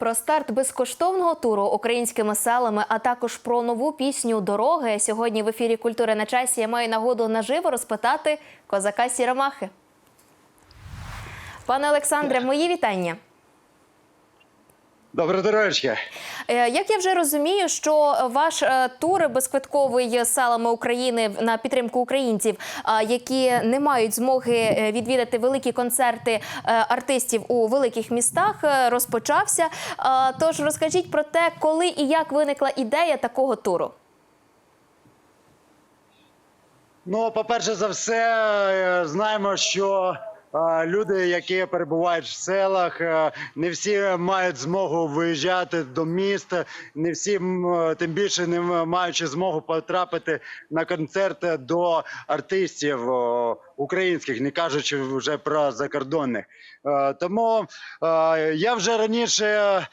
Про старт безкоштовного туру українськими селами, а також про нову пісню Дороги сьогодні в ефірі Культури на часі я маю нагоду наживо розпитати козака Сіромахи. Пане Олександре, мої вітання. Добре здоров'ячка. Е, Як я вже розумію, що ваш е, тур безквитковий селами України на підтримку українців, які не мають змоги е, відвідати великі концерти артистів у великих містах, розпочався. Тож розкажіть про те, коли і як виникла ідея такого туру. Ну, по-перше за все, знаємо, що люди, які перебувають в селах, е, не всі мають змогу виїжджати до міста, не всі е, тим більше не маючи змогу потрапити на концерти до артистів українських, не кажучи вже про закордонних. Е, Тому я вже раніше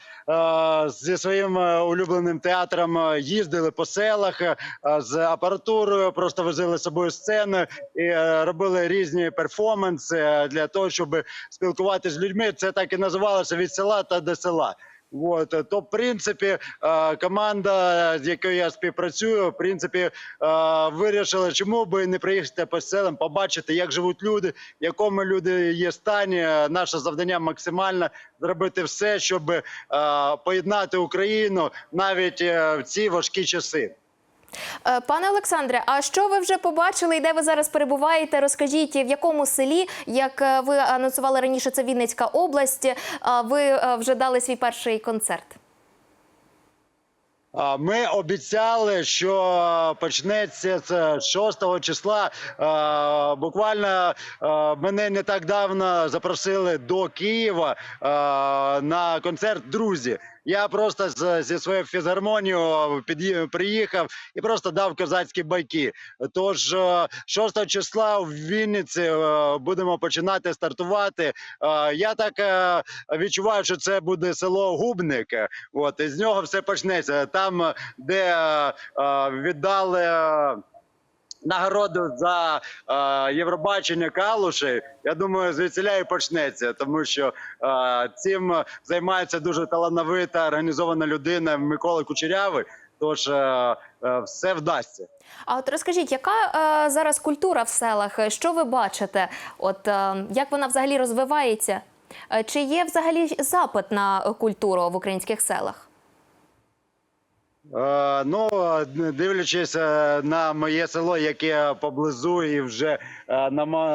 зі своїм е, улюбленим театром е, їздили по селах е, з апаратурою, просто возили з собою сцени і е, робили різні перформанси е, для того, щоб спілкуватися з людьми. Це так і називалося від села та до села. От, е, то, в принципі, е, команда, з якою я співпрацюю, в принципі, е, вирішила, чому би не приїхати по селам, побачити, як живуть люди, в якому люди є стані. Наше завдання максимально зробити все, щоб поєднати Україну навіть в ці важкі часи. Е, Пане Олександре, а що ви вже побачили і де ви зараз перебуваєте? Розкажіть, в якому селі, як е, ви анонсували раніше, це Вінницька область. е, Ви вже дали свій перший концерт. Ми обіцяли, що почнеться це 6 числа. Буквально мене не так давно запросили до Києва на концерт друзі. Я просто з- зі своєю фізгармонією під'ї- приїхав і просто дав козацькі байки. Тож е, 6 числа в Вінниці е, будемо починати стартувати. Е, Я так е, відчуваю, що це буде село Губник. е, От і з нього все почнеться. Там, е, де е, е, віддали. Нагороду за е, Євробачення Калуші, я думаю, звідсіля і почнеться, тому що е, цим займається дуже талановита організована людина Микола Кучерявий. Тож е, е, все вдасться. А от розкажіть, яка е, зараз культура в селах? Що ви бачите? От е, як вона взагалі розвивається? Е, Чи є взагалі запит на культуру в українських селах? Е, ну, дивлячись е, на моє село, яке поблизу і вже е,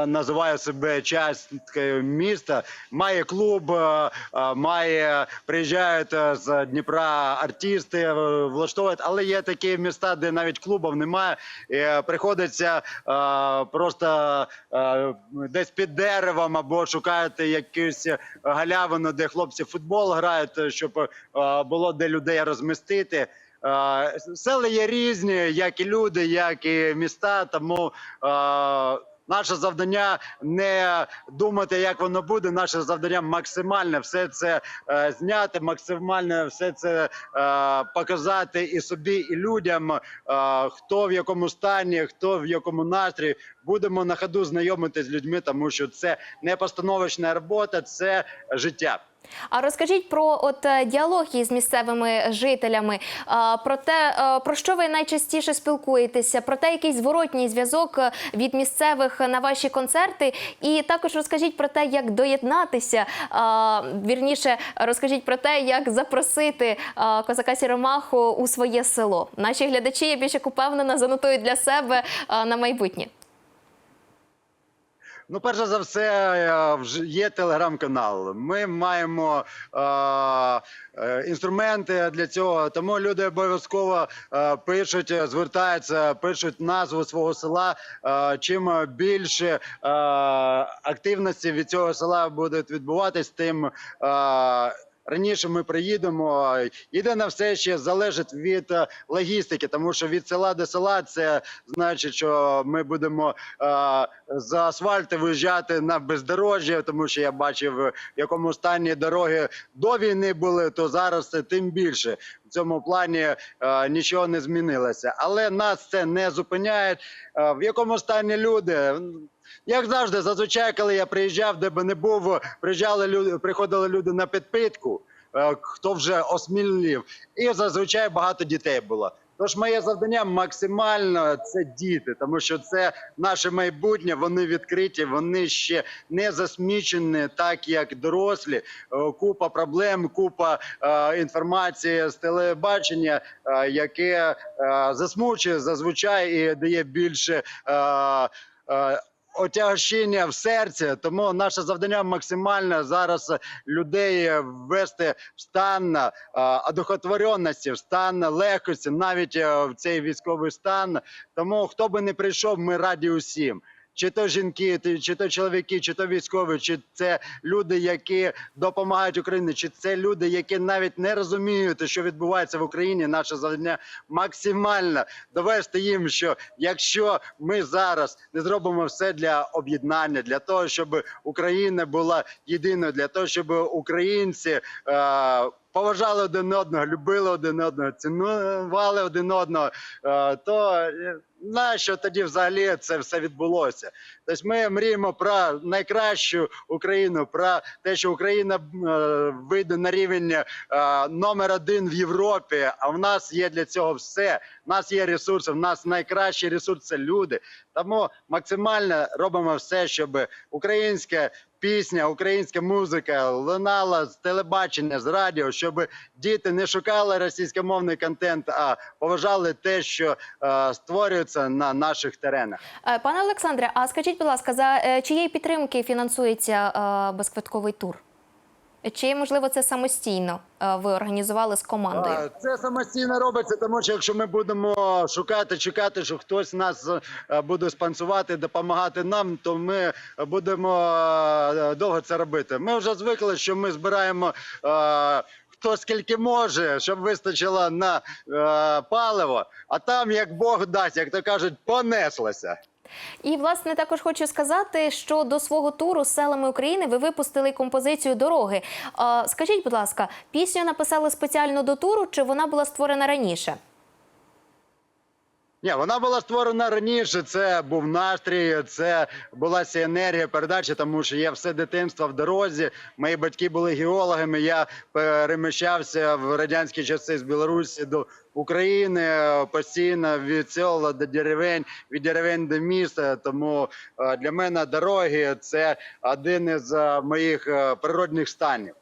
називає себе часткою міста, має клуб, е, е, має приїжджають е, з Дніпра артисти, е, влаштовують, але є такі міста, де навіть клубів немає. І е, приходиться е, просто е, десь під деревом або шукати якусь галявину, де хлопці футбол грають, е, щоб е, було де людей розмістити. Села є різні, як і люди, як і міста. Тому наше завдання не думати, як воно буде. Наше завдання максимально все це е, зняти, максимально все це е, показати і собі, і людям, е, хто в якому стані, хто в якому настрої. Будемо на ходу знайомитися з людьми, тому що це не постановочна робота, це життя. А розкажіть про от е, діалог із місцевими жителями, про те, е, про що ви найчастіше спілкуєтеся, про те, який зворотній зв'язок е, від місцевих на ваші концерти, і також розкажіть про те, як доєднатися. Вірніше, розкажіть про те, як запросити козака Сіромаху у своє село. Наші глядачі, я більш як упевнена, занотують для себе на майбутнє. Ну, перш за все, е, є телеграм-канал. Ми маємо е, е, інструменти для цього. Тому люди обов'язково е, пишуть, звертаються, пишуть назву свого села. Чим більше активності від цього села буде відбуватись, тим. Раніше ми приїдемо. Єдине все ще залежить від е, логістики, тому що від села до села це значить, що ми будемо е, за асфальти виїжджати на бездорожжя, тому що я бачив, в якому стані дороги до війни були, то зараз це тим більше. В цьому плані е, нічого не змінилося. Але нас це не зупиняє. Е, в якому стані люди? Як завжди, зазвичай, коли я приїжджав, де би не був, приїжджали люди, приходили люди на підпитку. е, хто вже осмілів, і зазвичай багато дітей було. Тож моє завдання максимально це діти, тому що це наше майбутнє. Вони відкриті, вони ще не засмічені, так як дорослі. Е, Купа проблем, купа е, інформації з телебачення, е, яке е, засмучує зазвичай і дає більше. Е, е, Отягощення в серці, тому наше завдання максимально зараз людей ввести в стан а одухотвореності, в стан легкості, навіть е, в цей військовий стан. Тому хто би не прийшов, ми раді усім. Чи то жінки, чи то чоловіки, чи то військові, чи це люди, які допомагають Україні, чи це люди, які навіть не розуміють, що відбувається в Україні. Наше завдання максимально довести їм, що якщо ми зараз не зробимо все для об'єднання, для того, щоб Україна була єдиною, для того, щоб українці. Е- Поважали один одного, любили один одного, цінували один одного, е, то е, нащо тоді взагалі це все відбулося? Тобто ми мріємо про найкращу Україну, про те, що Україна е, вийде на рівень номер один в Європі. А в нас є для цього все. В нас є ресурси. В нас найкращий ресурс це люди. Тому максимально робимо все, щоб українська пісня, українська музика лунала з телебачення, з радіо, щоб діти не шукали російськомовний контент, а поважали те, що е, створюється на наших теренах. Е, Пане Олександре, а скажіть, будь ласка, за е, чиєї підтримки фінансується е, безквитковий тур? Чи можливо це самостійно е, ви організували з командою? Це самостійно робиться, тому що якщо ми будемо шукати, чекати, що хтось нас е, буде спонсувати, допомагати нам, то ми будемо е, довго це робити. Ми вже звикли, що ми збираємо. Хто скільки може, щоб вистачило на паливо, а там як Бог дасть, як то кажуть, понеслося. І власне також хочу сказати, що до свого туру з селами України ви випустили композицію дороги. Скажіть, будь ласка, пісню написали спеціально до туру, чи вона була створена раніше? Ні, вона була створена раніше. Це був настрій, це була ця енергія передачі, тому що я все дитинство в дорозі. Мої батьки були геологами. Я переміщався в радянські часи з Білорусі до України е, постійно від села до деревень, від деревень до міста. Тому е, для мене дороги це один із е, моїх природних станів.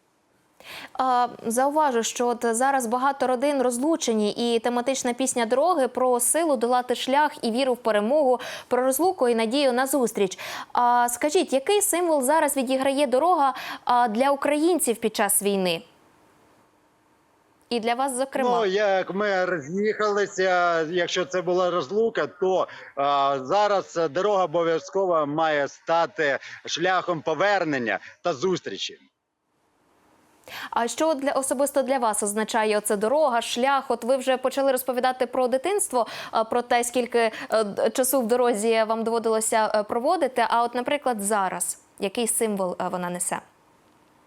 Зауважу, що от зараз багато родин розлучені, і тематична пісня дороги про силу долати шлях і віру в перемогу, про розлуку і надію на зустріч. А скажіть, який символ зараз відіграє дорога для українців під час війни? І для вас, зокрема. Ну, як ми роз'їхалися, якщо це була розлука, то а, зараз дорога обов'язково має стати шляхом повернення та зустрічі. А що для особисто для вас означає оце дорога, шлях? От ви вже почали розповідати про дитинство, а, про те, скільки е, часу в дорозі вам доводилося е, проводити. А от, наприклад, зараз який символ е, вона несе?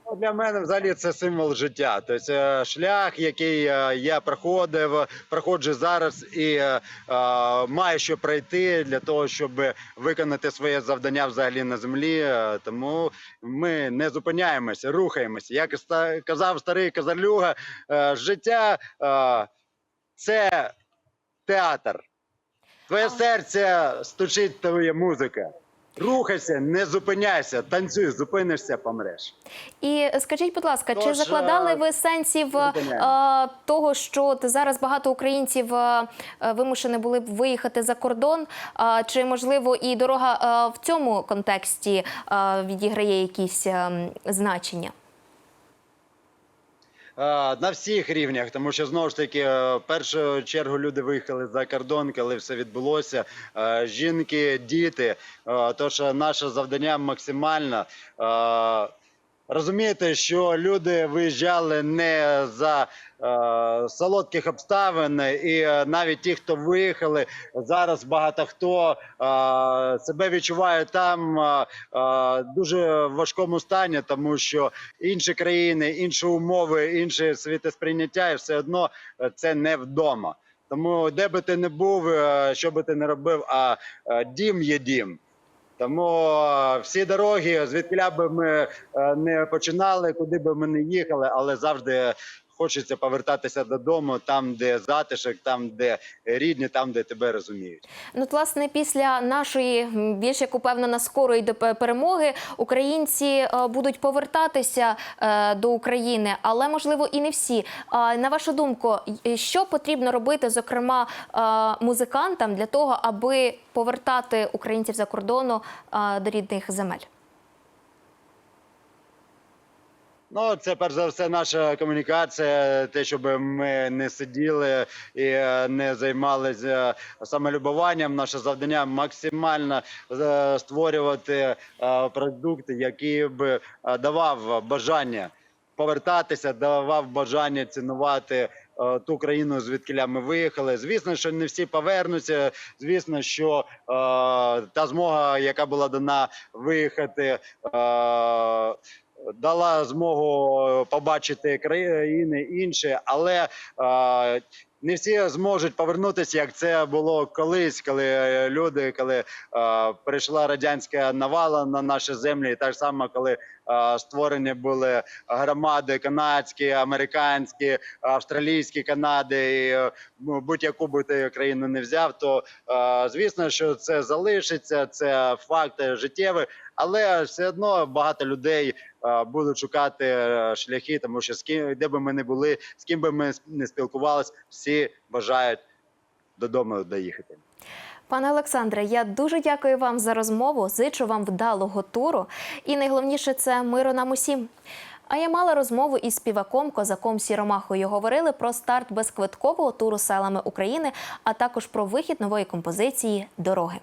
Ну, Для мене взагалі це символ життя. Тобто е, шлях, який е, я проходив, проходжу зараз і е, маю що пройти для того, щоб виконати своє завдання взагалі на землі. Тому ми не зупиняємося, рухаємося. Як казав старий Казарлюга, е, життя е, це театр. Твоє серце стучить твоя музика. Рухайся, не зупиняйся, танцюй, зупинишся, помреш. І скажіть, будь ласка, чи закладали е, ви сенсів е, того, що зараз багато українців е, е, вимушені були б виїхати за кордон? А чи можливо і дорога е, в цьому контексті е, відіграє якісь е, значення? Е, На всіх рівнях, тому що знову ж таки, е, в першу чергу люди виїхали за кордон, коли все відбулося. Е, Жінки, діти. Тож наше завдання максимально е, розуміти, що люди виїжджали не за е, солодких обставин, і е, навіть ті, хто виїхали, зараз багато хто е, себе відчуває там е, е, дуже важкому стані, тому що інші країни, інші умови, інше світосприйняття, і все одно е, це не вдома. Тому де би ти не був, що би ти не робив, а дім є дім. Тому е, всі дороги, звідки би ми е, не починали, куди би ми не їхали, але завжди хочеться повертатися додому, там, де затишок, там, де рідні, там, де тебе розуміють. Ну, власне, після нашої більш як упевнена скорої перемоги українці е, будуть повертатися е, до України, але можливо і не всі. На вашу думку, що потрібно робити, зокрема е, музикантам, для того, аби повертати українців за кордону до рідних земель? Ну, це перш за все наша комунікація, те, щоб ми не сиділи і е, не займалися самолюбуванням. Наше завдання максимально е, створювати е, продукт, який е, давав бажання повертатися, давав бажання цінувати. Ту країну, звідки ми виїхали. Звісно, що не всі повернуться. Звісно, що та змога, яка була дана виїхати, дала змогу побачити країни інші, але е, не всі зможуть повернутися, як це було колись, коли е, люди, коли е, прийшла радянська навала на наші землі, і так само, коли е, створені були громади канадські, американські, австралійські Канади, і е, ну, будь-яку би ти країну не взяв, то е, звісно, що це залишиться, це факт життєвий, але все одно багато людей будуть шукати е, шляхи, тому що з ким де би ми не були, з ким би ми не спілкувалися, всі бажають додому доїхати. Пане Олександре, я дуже дякую вам за розмову. Зичу вам вдалого туру. І найголовніше це миру нам усім. А я мала розмову із співаком козаком Сіромахою. Говорили про старт безквиткового туру селами України, а також про вихід нової композиції Дороги.